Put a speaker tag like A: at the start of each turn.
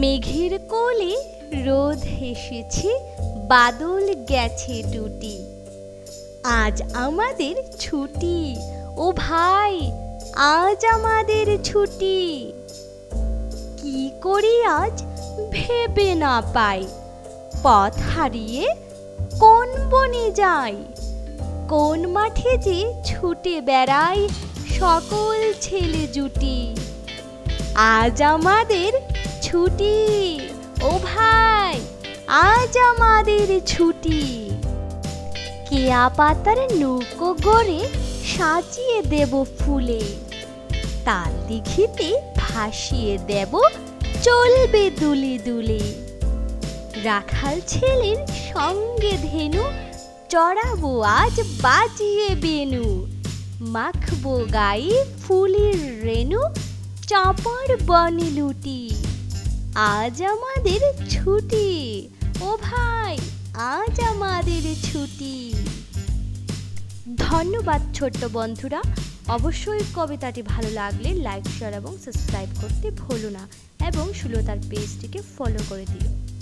A: মেঘের কোলে রোদ হেসেছে, বাদল গেছে টুটি আজ আমাদের ছুটি, ও ভাই, আজ আমাদের ছুটি। কি করি আজ ভেবে না পাই, পথ হারিয়ে কোন বনে যাই। কোন মাঠে যে ছুটে বেড়াই সকল ছেলে জুটি। আজ আমাদের ছুটি। ও ভাই, আজ আমাদের ছুটি। কেয়া পাতার নৌকো গড়ে সাজিয়ে দেব ফুলে। তাল দিঘিতে ভাসিয়ে দেব চলবে দুলে দুলে। রাখাল ছেলের সঙ্গে ধেনু, চড়াবো আজ বাজিয়ে বেনু। মাখবো গায়ে ফুলের রেণু, চাপড় বনে লুটি। আজ আমাদের ছুটি। ও ভাই, আজ আমাদের ছুটি। ধন্যবাদ ছোট্ট বন্ধুরা। অবশ্যই কবিতাটি ভালো লাগলে লাইক শেয়ার এবং সাবস্ক্রাইব করতে ভুলো না। এবং সুলতার পেজটিকে ফলো করে দিও।